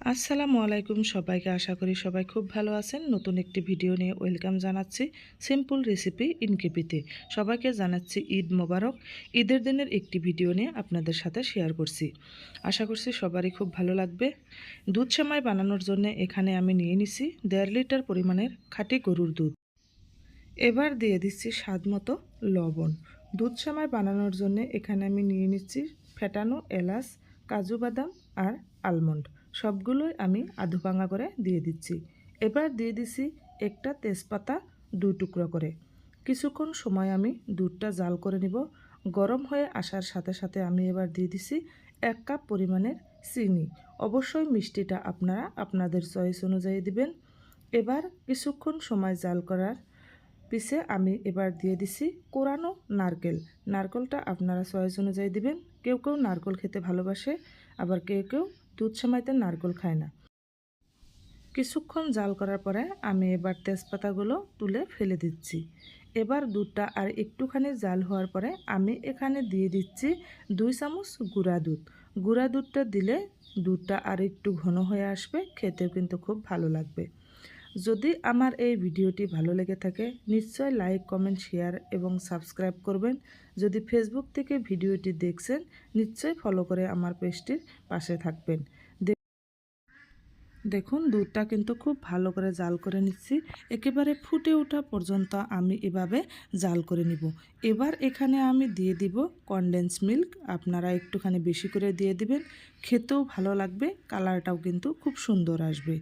আসসালামু আলাইকুম সবাইকে। আশা করি সবাই খুব ভালো আছেন। নতুন একটি ভিডিও নিয়ে ওয়েলকাম জানাচ্ছি সিম্পল রেসিপি ইনকেপিতে। সবাইকে জানাচ্ছি ঈদ মোবারক। ঈদের দিনের একটি ভিডিও নিয়ে আপনাদের সাথে শেয়ার করছি। আশা করছি সবারই খুব ভালো লাগবে। দুধ সেমাই বানানোর জন্য এখানে আমি নিয়ে নিছি দেড় লিটার পরিমাণের খাঁটি গরুর দুধ। এবার দিয়ে দিচ্ছি স্বাদ মতো লবণ। দুধ সেমাই বানানোর জন্য এখানে আমি নিয়ে নিচ্ছি ফেটানো এলাচ, কাজু বাদাম আর আলমন্ড। সবগুলোই আমি আধু ভাঙা করে দিয়ে দিচ্ছি। এবার দিয়ে দিছি একটা তেজপাতা দুই টুকরো করে। কিছুক্ষণ সময় আমি দুধটা জাল করে নিব। গরম হয়ে আসার সাথে সাথে আমি এবার দিয়ে দিছি এক কাপ পরিমাণের চিনি। অবশ্যই মিষ্টিটা আপনারা আপনাদের চয়েস অনুযায়ী দিবেন। এবার কিছুক্ষণ সময় জাল করার পিছে আমি এবার দিয়ে দিছি কোরানো নারকেল। নারকেলটা আপনারা চয়েস অনুযায়ী দিবেন। কেউ কেউ নারকেল খেতে ভালোবাসে, আবার কেউ কেউ দুধ সেমাইতে নারকেল খায় না। কিছুক্ষণ জাল করার পরে আমি এবার তেজপাতাগুলো তুলে ফেলে দিচ্ছি। এবার দুধটা আর একটুখানি জাল হওয়ার পরে আমি এখানে দিয়ে দিচ্ছি দুই চামচ গুঁড়া দুধ। গুঁড়া দুধটা দিলে দুধটা আর একটু ঘন হয়ে আসবে, খেতেও কিন্তু খুব ভালো লাগবে। যদি আমার এই ভিডিওটি ভালো লেগে থাকে, নিশ্চয় লাইক, কমেন্ট, শেয়ার এবং সাবস্ক্রাইব করবেন। যদি ফেসবুক থেকে ভিডিওটি দেখছেন, নিশ্চয় ফলো করে আমার পেজটির পাশে থাকবেন। দেখুন, দুধটা কিন্তু খুব ভালো করে জাল করে নিচ্ছি। একেবারে ফুটে ওঠা পর্যন্ত আমি এভাবে জাল করে নিব। এবার এখানে আমি দিয়ে দিব কনডেন্স মিল্ক আপনারা একটুখানি বেশি করে দিয়ে দিবেন। খেতেও ভালো লাগবে, কালারটাও কিন্তু খুব সুন্দর আসবে।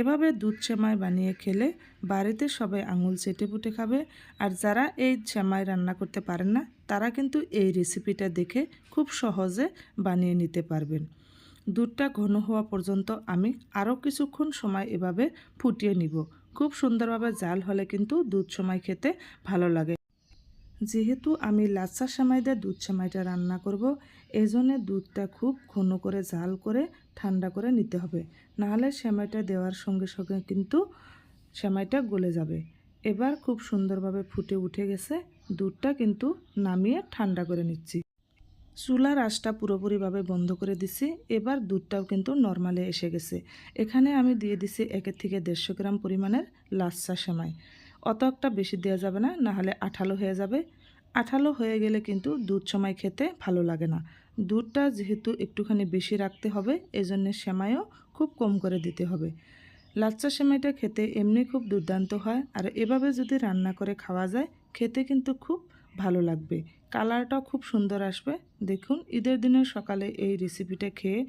এভাবে দুধ সেমাই বানিয়ে খেলে বাড়িতে সবাই আঙুল চেটে পুটে খাবে। আর যারা এই সেমাই রান্না করতে পারেন না, তারা কিন্তু এই রেসিপিটা দেখে খুব সহজে বানিয়ে নিতে পারবেন। দুধটা ঘন হওয়া পর্যন্ত আমি আরও কিছুক্ষণ সময় এভাবে ফুটিয়ে নিব। খুব সুন্দরভাবে জাল হলে কিন্তু দুধ সময় খেতে ভালো লাগে। যেহেতু আমি লাচ্চা সেমাই দিয়ে দুধ সেমাইটা রান্না করব এই জন্যে দুধটা খুব ঘন করে জাল করে ঠান্ডা করে নিতে হবে। নাহলে সেমাইটা দেওয়ার সঙ্গে সঙ্গে কিন্তু সেমাইটা গলে যাবে। এবার খুব সুন্দরভাবে ফুটে উঠে গেছে। দুধটা কিন্তু নামিয়ে ঠান্ডা করে নিচ্ছি। চুলার আঁচটা পুরোপুরিভাবে বন্ধ করে দিছি। এবার দুধটাও কিন্তু নর্মালে এসে গেছে। এখানে আমি দিয়ে দিছি একের থেকে দেড়শো গ্রাম পরিমাণের লাচ্চা সেমাই। অত একটা বেশি দেওয়া যাবে না, নাহলে আঠালো হয়ে যাবে। আঠালো হয়ে গেলে কিন্তু দুধ সময় খেতে ভালো লাগে না। দুধটা যেহেতু একটুখানি বেশি রাখতে হবে, এজন্য সেমাইও খুব কম করে দিতে হবে। লাচ্চা সেমাইটা খেতে এমনি খুব দুর্দান্ত হয়, আর এভাবে যদি রান্না করে খাওয়া যায়, খেতে কিন্তু খুব ভালো লাগবে। কালারটাও খুব সুন্দর আসবে। দেখুন, ঈদের দিনের সকালে এই রেসিপিটা খেয়ে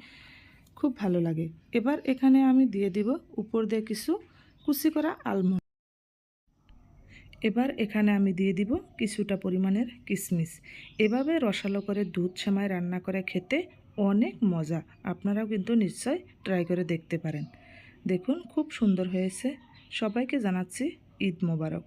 খুব ভালো লাগে। এবার এখানে আমি দিয়ে দিব উপর দিয়ে কিছু কুচি করা আলমন্ড। এবার এখানে আমি দিয়ে দিব কিছুটা পরিমাণের কিশমিশ এভাবে রসালো করে দুধ সেমাই রান্না করে খেতে অনেক মজা। আপনারাও কিন্তু নিশ্চয় ট্রাই করে দেখতে পারেন। দেখুন, খুব সুন্দর হয়েছে। সবাইকে জানাচ্ছি ঈদ মোবারক।